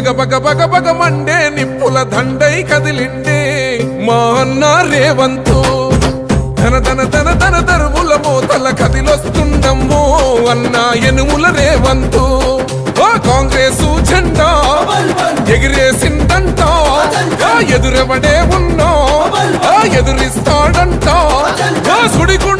బగ బగ బగ బగ Monday నిప్పుల దండై కదిలిండే మా అన్న రేవంతు. ధన ధన ధన ధన దరువుల మోతల కదిలొస్తుండమ్మో అన్న ఎనుముల రేవంతు. కాంగ్రెస్ జెండా ఎగిరేసిందంట. ఎదురెవడే ఉన్నా. ఎదురిస్తాడంట. సుడిగుండ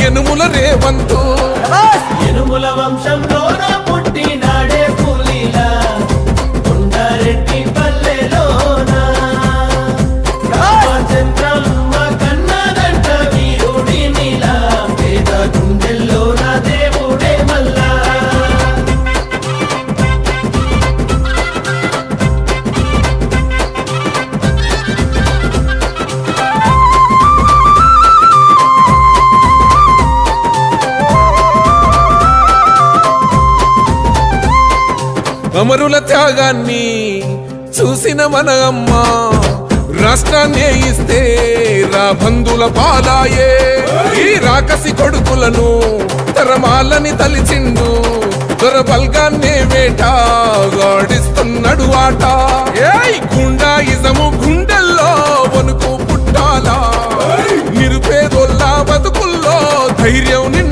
ఎనుముల రేవంతు. ఎనుముల వంశంలోన అమరుల త్యాగాన్ని చూసిన మన అమ్మ రాష్ట్రాన్ని ఇస్తే రా బంధుల పాలాయే ఈ రాకసి కొడుకులను తరమాలని తలిచిండు దొర బల్గాన్నే వేట గాడిస్తున్నాడు ఆట. ఏయ్ గుండా ఇజము గుండెల్లో వణుకు పుట్టాలా? నిరుపేదోళ్ళ బతుకుల్లో ధైర్యం నిండు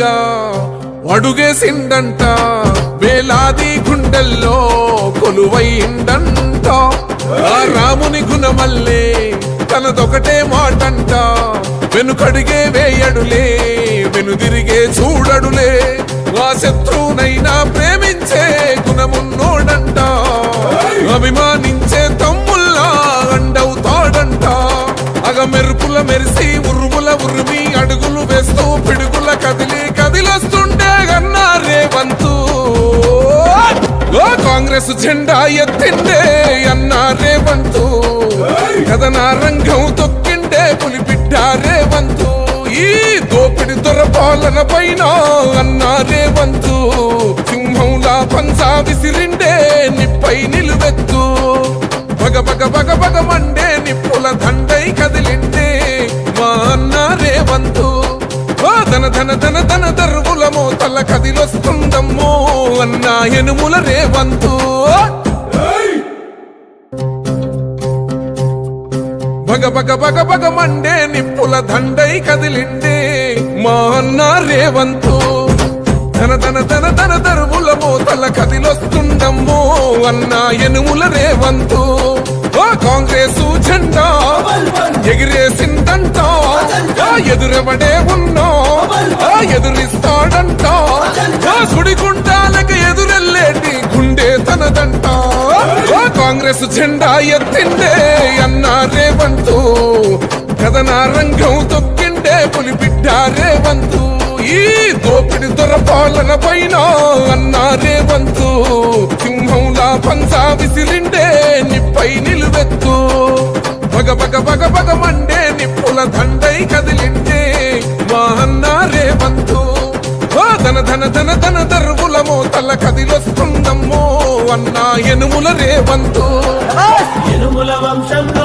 ఒంటరిగా అడుగేసిండంట వేలాది గుండెల్లో కొలువైండంట. రాముని గుణమల్లే తనదొకటే మాటంట. వెనుకడిగే వేయడులే వెనుదిరిగే చూడడులే. ఆ శత్రువునైనా ప్రేమించే గుణమున్నోడంట. అభిమానించే తమ్ముల్లా అండవుతాడంట. మెరుపుల మెరిసి ఉరుముల ఉరిమి అడుగులు వేస్తూ పిడుగుల కదిలి కదిలొస్తుండే గన్నా రేవంతు. ఓ కాంగ్రెస్ జెండా ఎత్తిండే అన్నా రేవంతు. కథన రంగం తొక్కిండే పులిబిడ్డ రేవంతు. ఈ దోపిడి దొర పాలన పైన అన్నా రేవంతు. సింహంలా పంచా విసిరిండే నిప్పై నిలువెత్తు. బగ బగ బగ పగ మండే నిప్పుల దండ ధన ధన ధన ధన దరువుల మోతల కదిలొస్తుందమ్మో అన్న ఎనుముల రేవంతు. బగ బగ బగ బగ మండే నిప్పుల దండై కదిలిండే మా అన్న రేవంతు. ధన ధన ధన ధన దరువుల మోతల కదిలొస్తుండమ్మో అన్న ఎనుముల రేవంతు. కాంగ్రెసు జెండా ఎగిరేసిందంట. ఎదురెవడే ఉన్నా? ఎదురిస్తాడంట. ఆ ఎదురెళ్ళేటి గుండె తనదంట. కాంగ్రెస్ జెండా ఎత్తిండే అన్న రేవంతు. కథనా రంగం తొక్కిండే పులి బిడ్డ రేవంతు. ఈ దోపిడి దొరపాలన పైన అన్న రేవంతు. సింహంలా పంచా విసిరిండే నిప్పై నిలువెత్తు. బగ బగ బగ బగ మండే నిప్పుల దండై కదిలిండే ధన ధన ధన ధన దర్వులమో తల కదిలొస్తుందమ్మో అన్నా ఎనుముల రేవంతు. ఎనుముల వంశంలో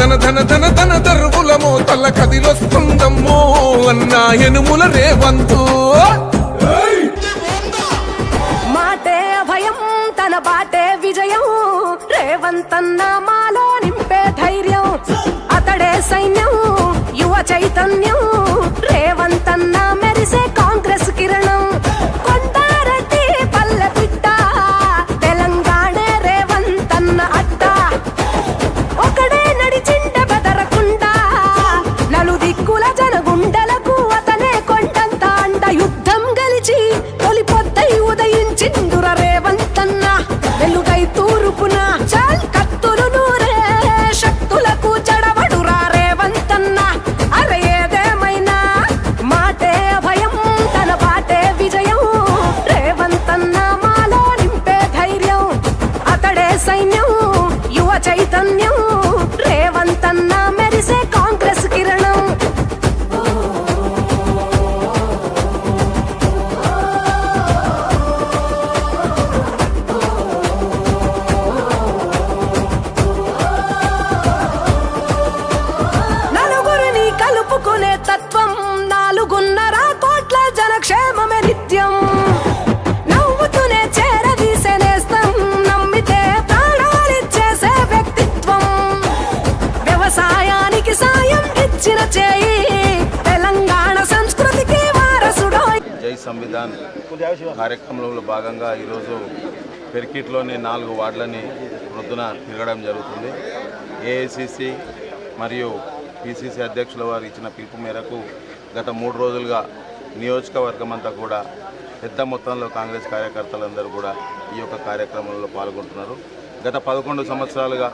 ధన ధన ధన ధన దరువుల మోతల కదిలొస్తుందమ్మో అన్న ఎనుముల రేవంతు. మాటే అభయం తన బాటే విజయం. రేవంతన్న మాలో నింపే ధైర్యం. అతడే సైన్యం యువ చైతన్యం. రేవంతన్న మెరిసే కాంగ్రెస్ చైతన్యం రేవంత్ అన్న మెరిసే కాంగ్రెస్ కిరణం. నలుగురిని కలుపుకునే తత్వం నాలుగున్నర కోట్ల జనక్షేమమే నిత్యం. జై కార్యక్రమంలో భాగంగా ఈరోజు పెరికిట్లోని నాలుగు వార్డులని వృద్ధున తిరగడం జరుగుతుంది. ఏఐసిసి మరియు పిసిసి అధ్యక్షుల వారు ఇచ్చిన పిలుపు మేరకు గత మూడు రోజులుగా నియోజకవర్గం అంతా కూడా పెద్ద మొత్తంలో కాంగ్రెస్ కార్యకర్తలందరూ కూడా ఈ యొక్క కార్యక్రమంలో పాల్గొంటున్నారు. గత పదకొండు సంవత్సరాలుగా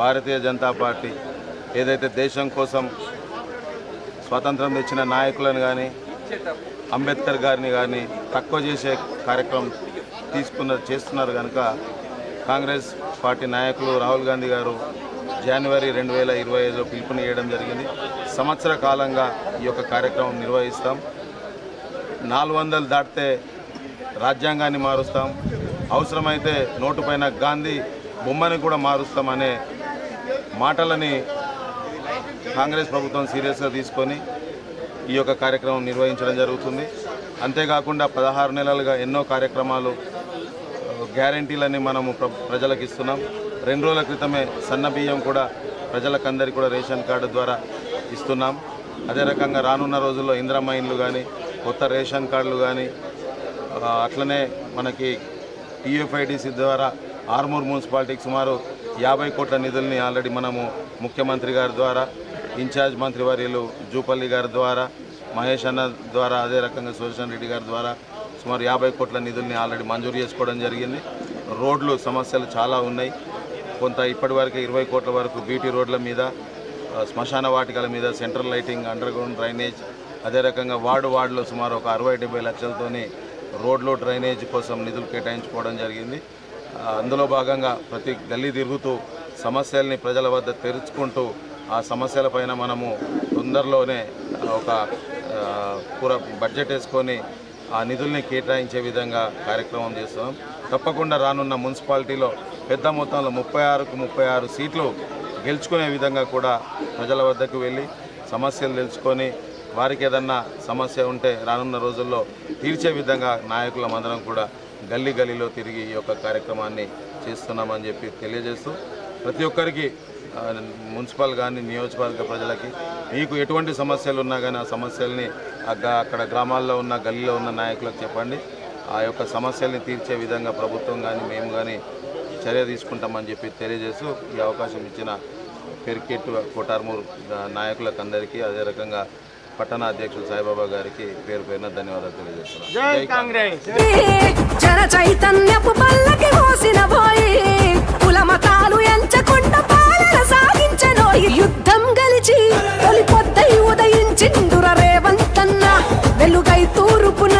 భారతీయ జనతా పార్టీ ఏదైతే దేశం కోసం స్వాతంత్రం తెచ్చిన నాయకులను కానీ అంబేద్కర్ గారిని కానీ తక్కువ చేసే కార్యక్రమం తీసుకున్న చేస్తున్నారు కనుక కాంగ్రెస్ పార్టీ నాయకులు రాహుల్ గాంధీ గారు జనవరి రెండు వేల ఇరవై ఐదులో పిలుపునియడం జరిగింది. సంవత్సర కాలంగా ఈ యొక్క కార్యక్రమం నిర్వహిస్తాం. నాలుగు వందలు దాటితే రాజ్యాంగాన్ని మారుస్తాం. అవసరమైతే నోటు పైన గాంధీ బొమ్మని కూడా మారుస్తామనే మాటలని కాంగ్రెస్ ప్రభుత్వం సీరియస్గా తీసుకొని ఈ యొక్క కార్యక్రమం నిర్వహించడం జరుగుతుంది. అంతేకాకుండా పదహారు నెలలుగా ఎన్నో కార్యక్రమాలు గ్యారంటీలని మనము ప్ర ప్రజలకు ఇస్తున్నాం. రెండు రోజుల క్రితమే సన్న బియ్యం కూడా ప్రజలకందరికీ కూడా రేషన్ కార్డు ద్వారా ఇస్తున్నాం. అదే రకంగా రానున్న రోజుల్లో ఇంద్రమైన్లు కానీ కొత్త రేషన్ కార్డులు కానీ అట్లనే మనకి టీఎఫ్ఐడిసి ద్వారా ఆర్మూర్ మున్సిపాలిటీకి సుమారు యాభై కోట్ల నిధుల్ని ఆల్రెడీ మనము ముఖ్యమంత్రి గారి ద్వారా ఇన్ఛార్జ్ మంత్రివర్యులు జూపల్లి గారి ద్వారా మహేష్ అన్న ద్వారా అదే రకంగా సుదర్శన్ రెడ్డి గారి ద్వారా సుమారు యాభై కోట్ల నిధుల్ని ఆల్రెడీ మంజూరు చేసుకోవడం జరిగింది. రోడ్లు సమస్యలు చాలా ఉన్నాయి. కొంత ఇప్పటివరకు ఇరవై కోట్ల వరకు బీటీ రోడ్ల మీద శ్మశాన వాటికల మీద central lighting underground drainage అదే రకంగా వార్డు వార్డులో సుమారు ఒక అరవై డెబ్బై లక్షలతోని రోడ్లు డ్రైనేజ్ కోసం నిధులు కేటాయించుకోవడం జరిగింది. అందులో భాగంగా ప్రతి గల్లీ తిరుగుతూ సమస్యల్ని ప్రజల వద్ద తెరుచుకుంటూ ఆ సమస్యలపైన మనము తొందరలోనే ఒక పూర బడ్జెట్ వేసుకొని ఆ నిధుల్ని కేటాయించే విధంగా కార్యక్రమం చేస్తున్నాం. తప్పకుండా రానున్న మున్సిపాలిటీలో పెద్ద మొత్తంలో ముప్పై ఆరుకు ముప్పై ఆరు సీట్లు గెలుచుకునే విధంగా కూడా ప్రజల వద్దకు వెళ్ళి సమస్యలు తెలుసుకొని వారికి ఏదన్నా సమస్య ఉంటే రానున్న రోజుల్లో తీర్చే విధంగా నాయకులం అందరం కూడా గల్లీ గల్లీలో తిరిగి ఈ యొక్క కార్యక్రమాన్ని చేస్తున్నామని చెప్పి తెలియజేస్తూ ప్రతి ఒక్కరికి మున్సిపల్ కానీ నియోజకవర్గ ప్రజలకి మీకు ఎటువంటి సమస్యలు ఉన్నా కానీ ఆ సమస్యల్ని అక్కడ గ్రామాల్లో ఉన్న గల్లీలో ఉన్న నాయకులకు చెప్పండి. ఆ యొక్క సమస్యల్ని తీర్చే విధంగా ప్రభుత్వం కానీ మేము కానీ చర్య తీసుకుంటామని చెప్పి తెలియజేస్తూ ఈ అవకాశం ఇచ్చిన పెరికెట్ కోటార్మూర్ నాయకులకు అందరికీ అదే రకంగా పట్టణ అధ్యక్షులు సాయిబాబా గారికి పేరు పేరున ధన్యవాదాలు తెలియజేస్తున్నాను. జై కాంగ్రెస్. జన చైతన్యపు పల్లకి మోసిన పోయి కుల మతాలు ఎంచకుండా పాలన ఈ యుద్ధం గలిచి తొలి పొద్దై ఉదయించిందుర రేవంతన్న. వెలుగై తూరుపున